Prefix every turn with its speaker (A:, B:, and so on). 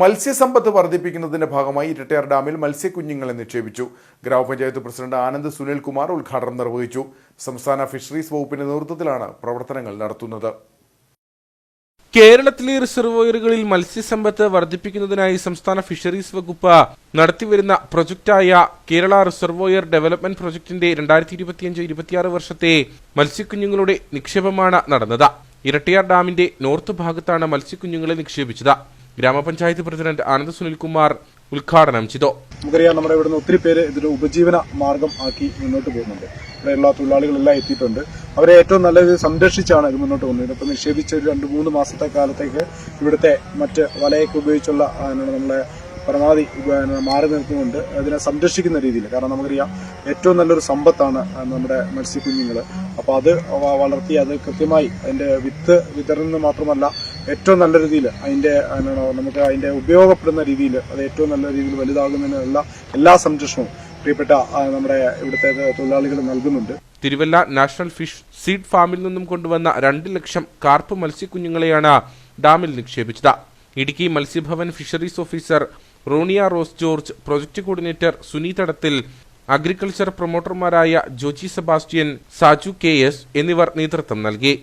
A: മത്സ്യസമ്പത്ത് വർദ്ധിപ്പിക്കുന്നതിന്റെ ഭാഗമായി ഇരട്ടയാർ ഡാമിൽ മത്സ്യക്കുഞ്ഞുങ്ങളെ നിക്ഷേപിച്ചു. ഗ്രാമപഞ്ചായത്ത് പ്രസിഡന്റ് ആനന്ദ് സുനിൽകുമാർ ഉദ്ഘാടനം നിർവഹിച്ചു. സംസ്ഥാന ഫിഷറീസ് വകുപ്പിന്റെ നേതൃത്വത്തിലാണ് പ്രവർത്തനങ്ങൾ നടത്തുന്നത്.
B: കേരളത്തിലെ റിസർവോയറുകളിൽ മത്സ്യസമ്പത്ത് വർദ്ധിപ്പിക്കുന്നതിനായി സംസ്ഥാന ഫിഷറീസ് വകുപ്പ് നടത്തിവരുന്ന പ്രൊജക്റ്റായ കേരള റിസർവോയർ ഡെവലപ്മെന്റ് പ്രൊജക്ടിന്റെ രണ്ടായിരത്തി ഇരുപത്തിയഞ്ച് ഇരുപത്തിയാറ് വർഷത്തെ മത്സ്യക്കുഞ്ഞുങ്ങളുടെ നിക്ഷേപമാണ് നടന്നത്. ഇരട്ടിയാർ ഡാമിന്റെ നോർത്ത് ഭാഗത്താണ് മത്സ്യക്കുഞ്ഞുങ്ങളെ നിക്ഷേപിച്ചത്. ഗ്രാമപഞ്ചായത്ത് പ്രസിഡന്റ് ആനന്ദ് സുനിൽകുമാർ ഉദ്ഘാടനം ചെയ്തു.
C: നമുക്കറിയാം നമ്മുടെ ഇവിടുന്ന് ഒത്തിരി പേര് ഇതൊരു ഉപജീവന മാർഗം ആക്കി മുന്നോട്ട് പോകുന്നുണ്ട്. ഇവിടെയുള്ള തൊഴിലാളികളെല്ലാം എത്തിയിട്ടുണ്ട്. അവരെ ഏറ്റവും നല്ല രീതിയിൽ സംരക്ഷിച്ചാണ് ഇത് മുന്നോട്ട് പോകുന്നത്. ഇതിപ്പോൾ നിക്ഷേപിച്ച ഒരു രണ്ട് മൂന്ന് മാസത്തെ കാലത്തേക്ക് ഇവിടുത്തെ മറ്റ് വലയൊക്കെ ഉപയോഗിച്ചുള്ള നമ്മളെ പരമാവധി മാറി നിൽക്കുന്നുണ്ട്. അതിനെ സംരക്ഷിക്കുന്ന രീതിയിൽ. കാരണം നമുക്കറിയാം ഏറ്റവും നല്ലൊരു സമ്പത്താണ് നമ്മുടെ മത്സ്യക്കുഞ്ഞുങ്ങൾ അപ്പോൾ അത് വളർത്തി അത് കൃത്യമായി അതിന്റെ വിത്ത് വിതരണം മാത്രമല്ല ഏറ്റവും നല്ല രീതിയിൽ അതിന്റെ എന്താണ് നമുക്ക് അതിന്റെ ഉപയോഗപ്പെടുന്ന രീതിയിൽ അത് ഏറ്റവും നല്ല രീതിയിൽ വലുതാകുന്നതിനുള്ള എല്ലാ സംരക്ഷണവും പ്രിയപ്പെട്ട നമ്മുടെ ഇവിടുത്തെ തൊഴിലാളികൾ നൽകുന്നുണ്ട്.
B: തിരുവല്ല നാഷണൽ ഫിഷ് സീഡ് ഫാമിൽ നിന്നും കൊണ്ടുവന്ന രണ്ട് ലക്ഷം കാർപ്പ് മത്സ്യക്കുഞ്ഞുങ്ങളെയാണ് ഡാമിൽ നിക്ഷേപിച്ചത്. Idukki മത്സ്യഭവൻ fisheries officer Ronia Rose George project coordinator Suni Thadathil agriculture പ്രൊമോട്ടർമാരായ Joji Sebastian Saju K S എന്നിവർ നേതൃത്വം നൽകി.